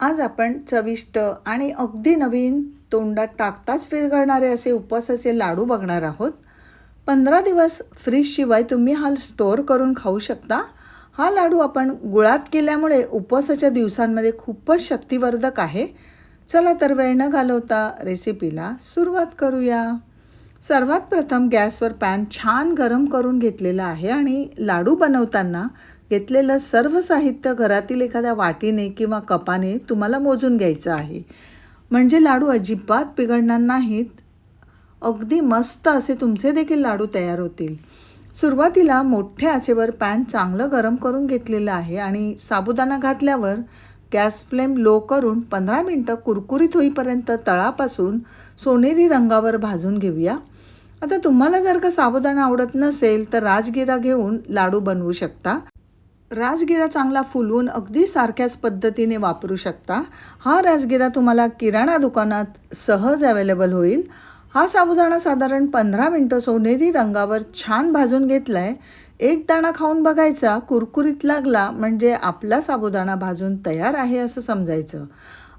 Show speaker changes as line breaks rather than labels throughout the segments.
आज आपण चविष्ट आणि अगदी नवीन तोंडात टाकताच विरघळणारे असे उपवासाचे लाडू बघणार आहोत. पंधरा दिवस फ्रीजशिवाय तुम्ही हा स्टोअर करून खाऊ शकता. हा लाडू आपण गुळात केल्यामुळे उपवासाच्या दिवसांमध्ये खूपच शक्तिवर्धक आहे. चला तर वेळ न घालवता रेसिपीला सुरुवात करूया. सर्वात प्रथम गॅसवर पॅन छान गरम करून घेतलेला आहे आणि लाडू बनवताना घेतलेलं सर्व साहित्य घरातील एखाद्या वाटीने किंवा कपाने तुम्हाला मोजून घ्यायचं आहे. म्हणजे लाडू अजिबात बिघडणार नाहीत. अगदी मस्त असे तुमचे देखील लाडू तयार होतील. सुरुवातीला मोठ्या आचेवर पॅन चांगलं गरम करून घेतलेलं आहे आणि साबुदाणा घातल्यावर गॅस फ्लेम लो करून पंधरा मिनटं कुरकुरीत होईपर्यंत तळापासून सोनेरी रंगावर भाजून घेऊया. आता तुम्हाला जर का साबुदाणा आवडत नसेल तर राजगिरा घेऊन लाडू बनवू शकता. राजगिरा चांगला फुलवून अगदी सारख्याच पद्धतीने वापरू शकता. हा राजगिरा तुम्हाला किराणा दुकानात सहज अवेलेबल होईल. हा साबुदाणा साधारण पंधरा मिनटं सोनेरी रंगावर छान भाजून घेतला आहे एक दाणा खाऊन बघायचा कुरकुरीत लागला म्हणजे आपला साबुदाणा भाजून तयार आहे असं समजायचं.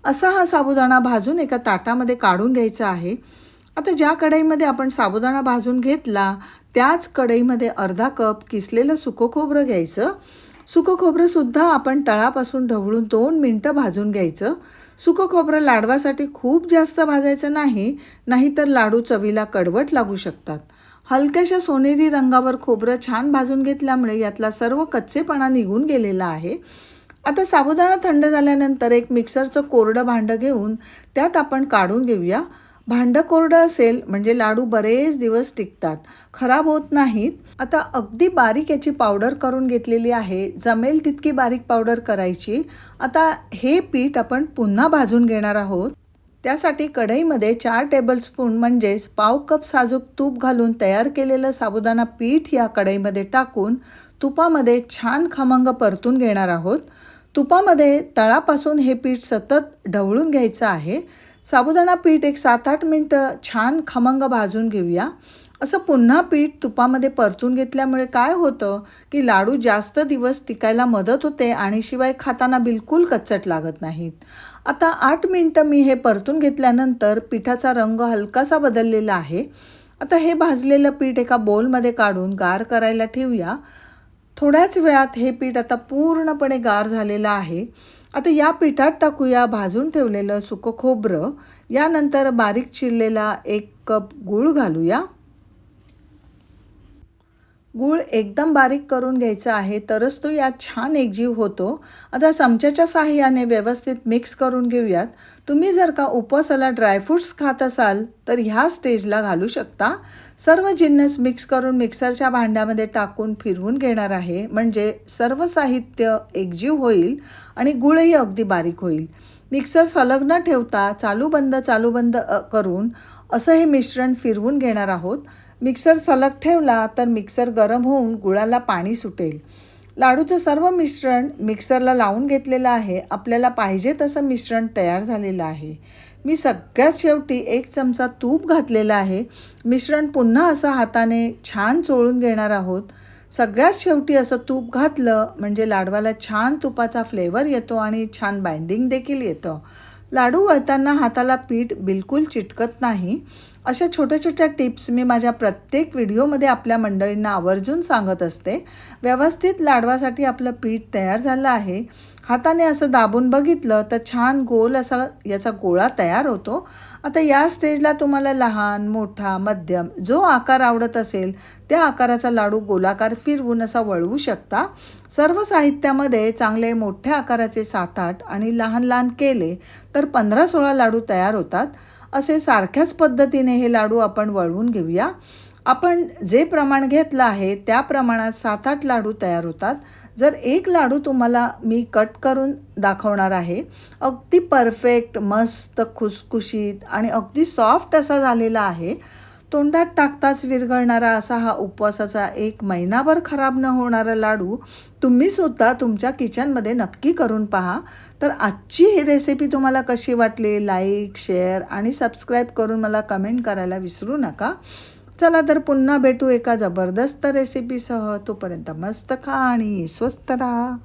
असा हा साबुदाणा भाजून एका ताटामध्ये काढून घ्यायचा आहे. आता ज्या कढईमध्ये आपण साबुदाणा भाजून घेतला त्याच कढईमध्ये अर्धा कप किसलेलं सुकं खोबरं घ्यायचं. सुकं खोबरंसुद्धा आपण तळापासून ढवळून दोन मिनटं भाजून घ्यायचं. सुकं खोबरं लाडवासाठी खूप जास्त भाजायचं नाही नाहीतर लाडू चवीला कडवट लागू शकतात. हलक्याशा सोनेरी रंगावर खोबरं छान भाजून घेतल्यामुळे यातला सर्व कच्चेपणा निघून गेलेला आहे. आता साबुदाणा थंड झाल्यानंतर एक मिक्सरचं कोरडं भांडं घेऊन त्यात आपण काढून घेऊया. भांडं कोरडं असेल म्हणजे लाडू बरेच दिवस टिकतात खराब होत नाहीत. आता अगदी बारीक याची पावडर करून घेतलेली आहे जमेल तितकी बारीक पावडर करायची. आता हे पीठ आपण पुन्हा भाजून घेणार आहोत. त्यासाठी कढईमध्ये चार टेबलस्पून म्हणजेच पाव कप साजूक तूप घालून तयार केलेलं साबुदाणा पीठ या कढईमध्ये टाकून तुपामध्ये छान खमंग परतून घेणार आहोत. तुपामध्ये तळापासून हे पीठ सतत ढवळून घ्यायचं आहे. साबुदाणा पीठ एक सात आठ मिनटं छान खमंग भाजून घेऊया. असं पुन्हा पीठ तुपामध्ये परतून घेतल्यामुळे काय होतं की लाडू जास्त दिवस टिकायला मदत होते आणि शिवाय खाताना बिलकुल कच्चट लागत नाहीत. आता आठ मिनटं मी हे परतून घेतल्यानंतर पिठाचा रंग हलकासा बदललेला आहे. आता हे भाजलेलं पीठ एका बोलमध्ये काढून गार करायला ठेवूया. थोड्याच वेळात हे पीठ आता पूर्णपणे गार झालेलं आहे. आता या पिठात टाकूया भाजून ठेवलेलं सुकं खोबरं. यानंतर बारीक चिरलेला एक कप गूळ घालूया. गूळ एकदम बारीक करून घ्यायचा आहे तरच तो यात छान एकजीव होतो. आता चमच्याच्या साह्याने व्यवस्थित मिक्स करून घेऊयात. तुम्ही जर का उपवासाला ड्रायफ्रूट्स खात असाल तर ह्या स्टेजला घालू शकता. सर्व जिन्नस मिक्स करून मिक्सरच्या भांड्यामध्ये टाकून फिरवून घेणार आहे. म्हणजे सर्व साहित्य एकजीव होईल आणि गुळही अगदी बारीक होईल. मिक्सर सलग न ठेवता चालू बंद चालू बंद करून असं हे मिश्रण फिरवून घेणार आहोत. मिक्सर सलग ठेवला तर मिक्सर गरम होऊन गुळाला पाणी सुटेल. लाडूचं सर्व मिश्रण मिक्सरला लावून घेतलेलं आहे. आपल्याला पाहिजे तसं मिश्रण तयार झालेलं आहे. मी सगळ्यात शेवटी एक चमचा तूप घातलेला आहे. मिश्रण पुन्हा असं हाताने छान चोळून घेणार आहोत. सगळ्यात शेवटी असं तूप घातलं म्हणजे लाडवाला छान तुपाचा फ्लेवर येतो आणि छान बाइंडिंग देखील येतं. लाडू वळताना हाताला पीठ बिलकुल चिटकत नाही. अशा छोट्या छोट्या टिप्स मी माझ्या प्रत्येक व्हिडिओमध्ये आपल्या मंडळींना आवर्जून सांगत असते. व्यवस्थित लाडवासाठी आपलं पीठ तयार झालं आहे. हाताने असं दाबून बघितलं तर छान गोल असा याचा गोळा तयार होतो. आता या स्टेजला तुम्हाला लहान मोठा मध्यम जो आकार आवडत असेल त्या आकाराचा लाडू गोलाकार फिरवून असा वळवू शकता. सर्व साहित्यामध्ये चांगले मोठ्या आकाराचे सात आठ आणि लहान लहान केले तर पंधरा सोळा लाडू तयार होतात. असे सारख्याच पद्धतीने हे लाडू आपण वळवून घेऊया. आपण जे प्रमाण घेतलं आहे त्या प्रमाणात सात आठ लाडू तयार होतात. जर एक लाडू तुम्हाला मी कट करून दाखवणार आहे अगदी परफेक्ट मस्त खुसखुशीत आणि अगदी सॉफ्ट असा झालेला आहे तोंडात टाकताच विरघळणारा असा हा उपवासाचा एक महिनाभर खराब न होणारा लाडू तुम्हीसुद्धा तुमच्या किचनमध्ये नक्की करून पहा. तर आजची ही रेसिपी तुम्हाला कशी वाटली? लाईक शेअर आणि सबस्क्राईब करून मला कमेंट करायला विसरू नका. चला तर पुन्हा भेटू एका जबरदस्त रेसिपीसह तोपर्यंत मस्त खा आणि स्वस्त राहा.